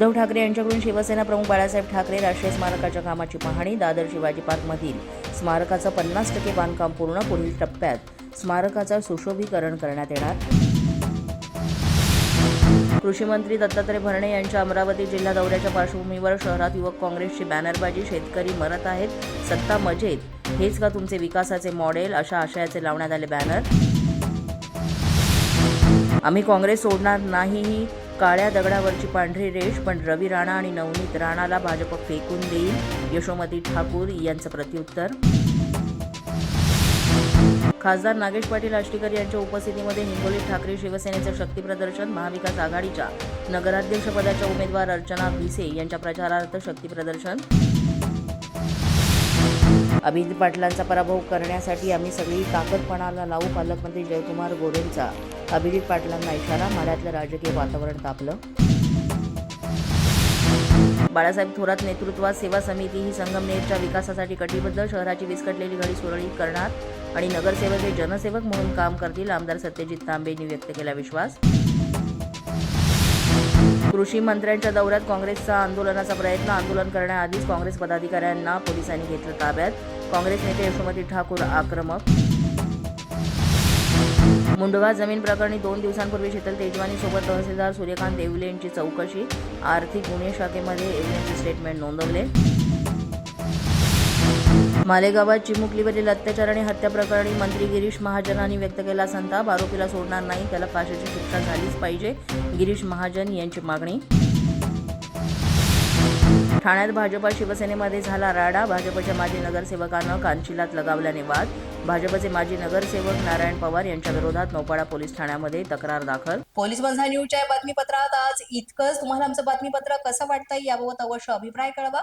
उद्धव ठाकरे यांच्याकडून शिवसेना प्रमुख बाळासाहेब ठाकरे राष्ट्रीय स्मारकाच्या कामाची पाहणी दादर शिवाजी पार्कमधील स्मारकाचं पन्नास टक्के बांधकाम पूर्ण पुढील टप्प्यात स्मारकाचं सुशोभीकरण करण्यात येणार. कृषी मंत्री दत्तात्रय भरणे यांच्या अमरावती जिल्हा दौऱ्याच्या पार्श्वभूमीवर शहरात युवक काँग्रेसची बॅनरबाजी शेतकरी मरत आहेत सत्ता मजेत हेच का तुमचे विकासाचे मॉडेल अशा आशयाचे लावण्यात आले बॅनर? आम्ही काँग्रेस सोडणार नाहीही काळ्या दगडावरची पांढरी रेष पण रवी राणा आणि नवनीत राणाला भाजप फेकून देईल यशोमती ठाकूर यांचं प्रत्युत्तर. खासदार नागेश पाटील आष्टीकर यांच्या उपस्थितीमध्ये हिंगोलीत ठाकरे शिवसेनेचं शक्ती प्रदर्शन महाविकास आघाडीच्या नगराध्यक्षपदाच्या उमेदवार अर्चना भिसे यांच्या प्रचारार्थ शक्ती प्रदर्शन. अभिजित पाटलांचा पराभव करण्यासाठी आम्ही सगळी ताकदपणाला लावू पालकमंत्री जयकुमार गोरेंचा. अभिजित पाटलांना इशारा माढ्यातलं राजकीय वातावरण तापलं. बाळासाहेब थोरात नेतृत्वात सेवा समिती ही संगमनेरच्या विकासासाठी कटिबद्ध शहराची विस्कटलेली घडी सुरळीत करणार आणि नगरसेवक हे जनसेवक म्हणून काम करतील आमदार सत्यजित तांबेंनी व्यक्त केला विश्वास. कृषी मंत्र्यांच्या दौऱ्यात काँग्रेसचा आंदोलनाचा प्रयत्न. आंदोलन करण्याआधीच काँग्रेस पदाधिकाऱ्यांना पोलिसांनी घेतलं ताब्यात. काँग्रेस नेते यशोमती ठाकूर आक्रमक. मुंडवा जमीन प्रकरणी दोन दिवसांपूर्वी शीतल तेजवानीसोबत तहसीलदार सूर्यकांत देवले यांची चौकशी. आर्थिक गुन्हे शाखेमध्ये येवलेंचे स्टेटमेंट नोंदवले. मालेगावात चिमुकलीवरील अत्याचार आणि हत्या प्रकरणी मंत्री गिरीश महाजनांनी व्यक्त केला संताप. आरोपीला सोडणार नाही. त्याला फाशीची शिक्षा झालीच पाहिजे. गिरीश महाजन यांची मागणी. ठाण्यात भाजपा शिवसेनेमध्ये झाला राडा. भाजपच्या माजी नगरसेवकानं कांचिलात लगावल्याने वाद. भाजपचे माजी नगरसेवक नारायण पवार यांच्या विरोधात नौपाडा पोलीस ठाण्यामध्ये तक्रार दाखल. पोलीस बंधा न्यूजच्या बातमीपत्रात आज इतकंच. तुम्हाला आमचं बातमीपत्र कसं वाटतंय याबाबत अवश्य अभिप्राय कळवा.